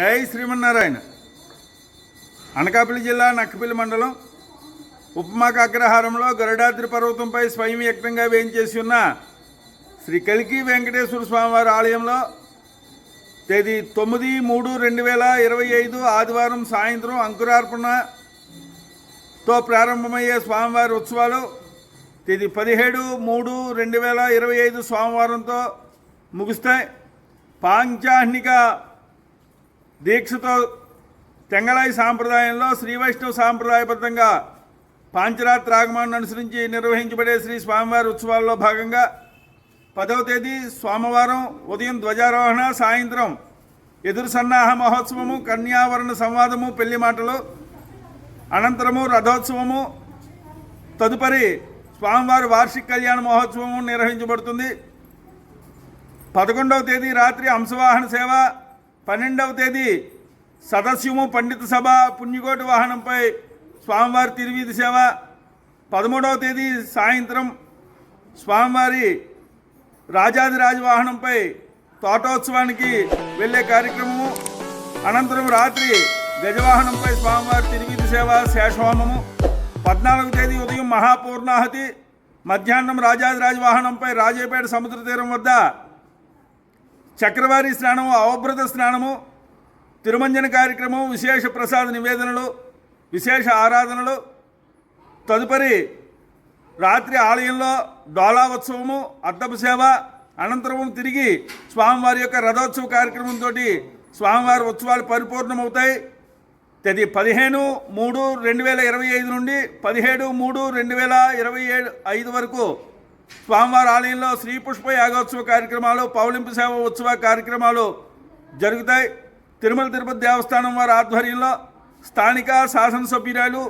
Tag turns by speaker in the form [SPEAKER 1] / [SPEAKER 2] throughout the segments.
[SPEAKER 1] జై శ్రీమన్నారాయణ. అనకాపల్లి జిల్లా నక్కపల్లి మండలం ఉపమాక అగ్రహారంలో గరుడాద్రి పర్వతంపై స్వయం వ్యక్తంగా వేయించేసి ఉన్న శ్రీ కలికి వెంకటేశ్వర స్వామివారి ఆలయంలో తేదీ తొమ్మిది మూడు రెండు వేల ఇరవై ఐదు ఆదివారం సాయంత్రం అంకురార్పణతో ప్రారంభమయ్యే స్వామివారి ఉత్సవాలు తేదీ పదిహేడు మూడు రెండు వేల ఇరవై ఐదు సోమవారంతో ముగుస్తాయి. పాంచాహ్నిక దీక్షతో తెంగళాయి సాంప్రదాయంలో శ్రీ వైష్ణవ సాంప్రదాయబద్ధంగా పాంచరాత్రి ఆగమాన్ని అనుసరించి నిర్వహించబడే శ్రీ స్వామివారి ఉత్సవాల్లో భాగంగా పదవ తేదీ సోమవారం ఉదయం ధ్వజారోహణ సాయంత్రం ఎదురు సన్నాహ మహోత్సవము కన్యావరణ సంవాదము పెళ్ళి మాటలు అనంతరము రథోత్సవము తదుపరి స్వామివారి వార్షిక కళ్యాణ మహోత్సవము నిర్వహించబడుతుంది. పదకొండవ తేదీ రాత్రి అంశవాహన సేవ పన్నెండవ తేదీ సదస్యము పండిత సభ పుణ్యకోటి వాహనంపై స్వామివారి తిరువీధి సేవ. పదమూడవ తేదీ సాయంత్రం స్వామివారి రాజాదిరాజ వాహనంపై తోటోత్సవానికి వెళ్ళే కార్యక్రమము. అనంతరం రాత్రి గజవాహనంపై స్వామివారి తిరువీధి సేవ శేషహోమము. పద్నాలుగు తేదీ ఉదయం మహాపూర్ణాహతి. మధ్యాహ్నం రాజాదిరాజ వాహనంపై రాజేపేట సముద్ర తీరం వద్ద చక్రవారి స్నానము అవభ్రత స్నానము తిరుమంజన కార్యక్రమం విశేష ప్రసాద నివేదనలు విశేష ఆరాధనలు తదుపరి రాత్రి ఆలయంలో డోలా ఉత్సవము అద్దపు సేవ అనంతరం తిరిగి స్వామివారి యొక్క రథోత్సవ కార్యక్రమంతో స్వామివారి ఉత్సవాలు పరిపూర్ణమవుతాయి. తది పదిహేను మూడు రెండు వేల ఇరవై ఐదు నుండి పదిహేడు మూడు రెండు వేల ఇరవై ఏడు ఐదు వరకు స్వామివారి ఆలయంలో శ్రీ పుష్ప యాగోత్సవ కార్యక్రమాలు పౌలింపు సేవ ఉత్సవ కార్యక్రమాలు జరుగుతాయి. తిరుమల తిరుపతి దేవస్థానం వారి ఆధ్వర్యంలో స్థానిక శాసనసభ్యురాలు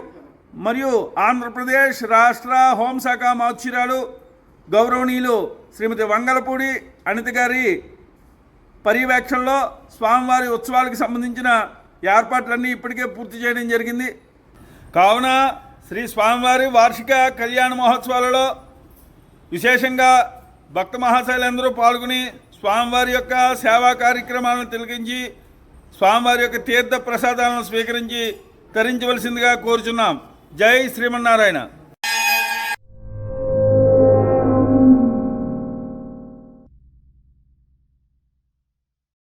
[SPEAKER 1] మరియు ఆంధ్రప్రదేశ్ రాష్ట్ర హోంశాఖ మాచురాలు గౌరవనీయులు శ్రీమతి వంగలపూడి అనిత గారి పర్యవేక్షణలో స్వామివారి ఉత్సవాలకు సంబంధించిన ఏర్పాట్లన్నీ ఇప్పటికే పూర్తి చేయడం జరిగింది. కావున శ్రీ స్వామివారి వార్షిక కళ్యాణ మహోత్సవాలలో విశేషంగా భక్త మహాశైలందరూ పాల్గొని స్వామివారి యొక్క సేవా కార్యక్రమాలను తిలకించి స్వామివారి యొక్క తీర్థ ప్రసాదాలను స్వీకరించి తరించవలసిందిగా కోరుచున్నాం. జై శ్రీమన్నారాయణ.